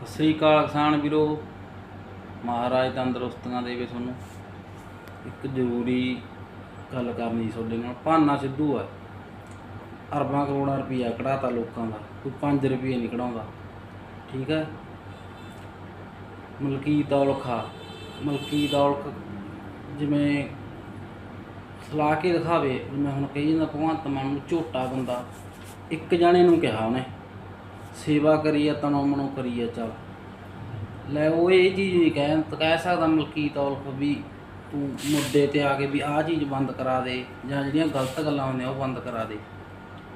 ਸਤਿ ਸ੍ਰੀ ਅਕਾਲ ਕਿਸਾਨ ਵੀਰੋ। ਮਹਾਰਾਜ ਤੰਦਰੁਸਤੀਆਂ ਦੇਵੇ ਤੁਹਾਨੂੰ। ਇੱਕ ਜ਼ਰੂਰੀ ਗੱਲ ਕਰਨੀ ਤੁਹਾਡੇ ਨਾਲ। ਭਾਨਾ ਸਿੱਧੂ ਆ। ਅਰਬਾਂ ਕਰੋੜਾਂ ਰੁਪਈਆ ਕਢਾਤਾ ਲੋਕਾਂ ਦਾ। ਕੋਈ 5 ਰੁਪਏ ਨਹੀਂ ਕਢਾਉਂਦਾ। ਠੀਕ ਹੈ ਮਲਕੀਤ ਔਲਖਾ ਮਲਕੀਤ ਔਲਖ ਜਿਵੇਂ ਸਲਾਹ ਕੇ ਦਿਖਾਵੇ ਮੈਂ ਹੁਣ ਕਹੀ ਜਾਂਦਾ ਭਗਵੰਤ ਮਾਨ ਨੂੰ ਝੋਟਾ ਬੰਦਾ। ਇੱਕ ਜਣੇ ਨੂੰ ਕਿਹਾ ਉਹਨੇ। ਸੇਵਾ ਕਰੀਏ ਤਨੋ ਮਨੋ ਕਰੀਏ ਚੱਲ। ਲੈ, ਉਹ ਇਹ ਚੀਜ਼ ਨਹੀਂ ਕਹਿ ਕਹਿ ਸਕਦਾ ਮਲਕੀਤ ਔਲਖ ਵੀ ਤੂੰ ਮੁੱਦੇ ਤੇ ਆ ਕੇ ਵੀ ਆਹ ਚੀਜ਼ ਬੰਦ ਕਰਾ ਦੇ, ਜਾਂ ਜਿਹੜੀਆਂ ਗਲਤ ਗੱਲਾਂ ਹੁੰਦੀਆਂ ਉਹ ਬੰਦ ਕਰਾ ਦੇ।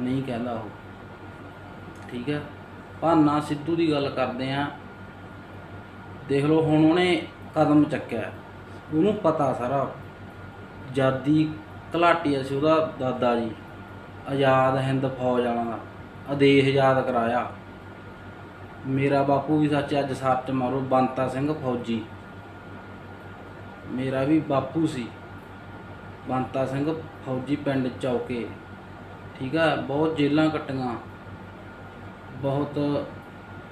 ਨਹੀਂ ਕਹਿੰਦਾ ਉਹ। ਠੀਕ ਹੈ ਭਾਨਾ ਸਿੱਧੂ ਦੀ ਗੱਲ ਕਰਦੇ ਆ। ਦੇਖ ਲਓ, ਹੁਣ ਉਹਨੇ ਕਦਮ ਚੱਕਿਆ। ਉਹਨੂੰ ਪਤਾ ਸਾਰਾ। ਜਾਦੀ ਘਲਾਟੀਆ ਸੀ ਉਹਦਾ ਦਾਦਾ ਜੀ। ਆਜ਼ਾਦ ਹਿੰਦ ਫੌਜ ਵਾਲਾ ਦਾ। ਆਦੇਸ਼ ਆਜ਼ਾਦ ਕਰਾਇਆ। ਮੇਰਾ ਬਾਪੂ ਵੀ ਸੱਚ ਅੱਜ ਸਰਚ ਮਾਰੋ, ਬੰਤਾ ਸਿੰਘ ਫੌਜੀ। ਮੇਰਾ ਵੀ ਬਾਪੂ ਸੀ। ਬੰਤਾ ਸਿੰਘ ਫੌਜੀ ਪਿੰਡ ਚੌਕੇ। ਠੀਕ ਆ, ਬਹੁਤ ਜੇਲਾਂ ਕੱਟੀਆਂ। ਬਹੁਤ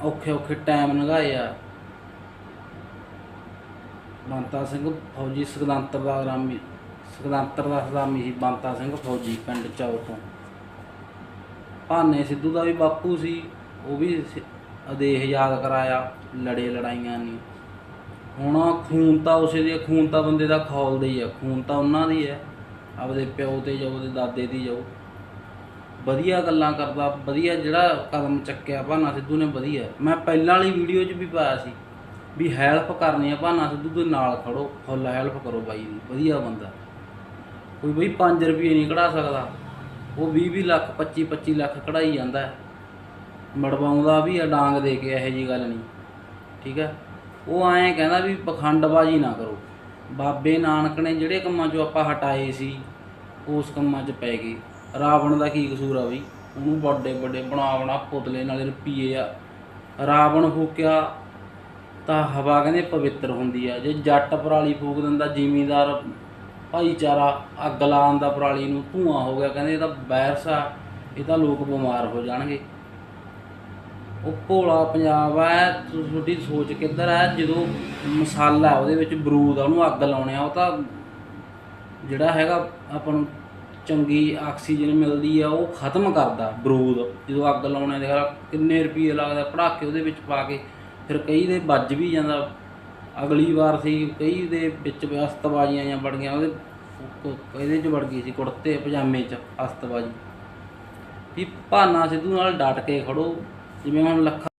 ਔਖੇ ਔਖੇ ਟਾਈਮ ਲੰਘਾਏ ਆ। ਬੰਤਾ ਸਿੰਘ ਫੌਜੀ ਸੁਖਦੰਤਰ ਦਾ ਰਾਮੀ ਸੁਖਦੰਤਰ ਦਾ ਸਦਾਮੀ ਸੀ ਬੰਤਾ ਸਿੰਘ ਫੌਜੀ ਪਿੰਡ ਚੌਕ ਤੋਂ। ਭਾਨੇ ਸਿੱਧੂ ਦਾ ਵੀ ਬਾਪੂ ਸੀ, ਉਹ ਵੀ ਸ- ਯਾਦ ਕਰਾਇਆ, ਲੜੇ ਲੜਾਈਆਂ ਨਹੀਂ ਹੁਣ ਖੂਨ ਤਾਂ ਉਸੇ ਦੀ ਖੂਨ ਤਾਂ ਬੰਦੇ ਦਾ ਖੌਲਦਾ ਹੀ ਆ, ਖੂਨ ਤਾਂ ਉਹਨਾਂ ਦੀ ਹੈ ਆਪਦੇ ਪਿਓ ਤੇ ਜਾਓ ਉਹਦੇ ਦਾਦੇ ਦੀ ਜਾਓ। ਵਧੀਆ ਗੱਲਾਂ ਕਰਦਾ, ਵਧੀਆ ਜਿਹੜਾ ਕਦਮ ਚੱਕਿਆ ਭਾਨਾ ਸਿੱਧੂ ਨੇ ਵਧੀਆ। ਮੈਂ ਪਹਿਲਾਂ ਵਾਲੀ ਵੀਡੀਓ 'ਚ ਵੀ ਪਾਇਆ ਸੀ ਵੀ ਹੈਲਪ ਕਰਨੀ ਆ ਭਾਨਾ ਸਿੱਧੂ ਦੇ ਨਾਲ ਖੜੋ ਫੁੱਲ ਹੈਲਪ ਕਰੋ ਬਾਈ ਦੀ, ਵਧੀਆ ਬੰਦਾ। ਕੋਈ ਬਈ 5 ਰੁਪਏ ਨਹੀਂ ਕਢਾ ਸਕਦਾ, ਉਹ 20 20 ਲੱਖ 25 25 ਲੱਖ ਕਢਾਈ ਜਾਂਦਾ। ਮੜਵਾਉਂਦਾ ਵੀ ਆ, ਡਾਂਗ ਦੇ ਕੇ ਇਹੋ ਜੀ ਗੱਲ ਨਹੀਂ। ਠੀਕ ਹੈ ਉਹ ਐਂ ਕਹਿੰਦਾ ਵੀ ਪਖੰਡਬਾਜ਼ੀ ਨਾ ਕਰੋ। ਬਾਬੇ ਨਾਨਕ ਨੇ ਜਿਹੜੇ ਕੰਮਾਂ 'ਚੋਂ ਆਪਾਂ ਹਟਾਏ ਸੀ, ਉਸ ਕੰਮਾਂ 'ਚ ਪੈ ਗਏ। ਰਾਵਣ ਦਾ ਕੀ ਕਸੂਰ ਆ ਬਈ? ਉਹਨੂੰ ਵੱਡੇ ਵੱਡੇ ਬਣਾ ਬਣਾ ਪੁਤਲੇ ਨਾਲੇ ਰੁਪਈਏ ਆ। ਰਾਵਣ ਫੂਕਿਆ ਤਾਂ ਹਵਾ ਕਹਿੰਦੇ ਪਵਿੱਤਰ ਹੁੰਦੀ ਆ। ਜੇ ਜੱਟ ਪਰਾਲੀ ਫੂਕ ਦਿੰਦਾ, ਜ਼ਿਮੀਂਦਾਰ ਭਾਈਚਾਰਾ ਅੱਗ ਲਾਉਣ ਦਾ ਪਰਾਲੀ ਨੂੰ ਧੂਆਂ ਹੋ ਗਿਆ, ਕਹਿੰਦੇ ਇਹ ਤਾਂ ਵਾਇਰਸ ਆ, ਇਹ ਤਾਂ ਲੋਕ ਬਿਮਾਰ ਹੋ ਜਾਣਗੇ। ਉਹ ਭੋਲਾ ਪੰਜਾਬ ਹੈ ਤੁਹਾਡੀ ਸੋਚ ਕਿੱਧਰ ਹੈ ਜਦੋਂ ਮਸਾਲਾ ਉਹਦੇ ਵਿੱਚ ਬਰੂਦ ਆ, ਉਹਨੂੰ ਅੱਗ ਲਾਉਣੇ ਆ, ਉਹ ਤਾਂ ਜਿਹੜਾ ਹੈਗਾ ਆਪਾਂ ਨੂੰ ਚੰਗੀ ਆਕਸੀਜਨ ਮਿਲਦੀ ਆ, ਉਹ ਖਤਮ ਕਰਦਾ ਬਰੂਦ ਜਦੋਂ ਅੱਗ ਲਾਉਣੇ ਦੇ ਲਾ ਕਿੰਨੇ ਰੁਪਏ ਲੱਗਦਾ ਪੜਾਕੇ ਉਹਦੇ ਵਿੱਚ ਪਾ ਕੇ, ਫਿਰ ਕਈ ਦੇ ਵੱਜ ਵੀ ਜਾਂਦਾ। ਅਗਲੀ ਵਾਰ ਸੀ, ਕਈ ਦੇ ਵਿੱਚ ਅਸਤਬਾਜ਼ੀਆਂ ਜਾਂ ਬੜ ਗਈਆਂ, ਉਹਦੇ ਇਹਦੇ 'ਚ ਵੜ ਗਈ ਸੀ, ਕੁੜਤੇ, ਪਜਾਮੇ 'ਚ ਅਸਤਬਾਜ਼ੀ। ਵੀ ਭਾਨਾ ਸਿੱਧੂ ਨਾਲ ਡਟ ਕੇ ਖੜੋ। ਜਿਵੇਂ ਹੁਣ ਲੱਖਾਂ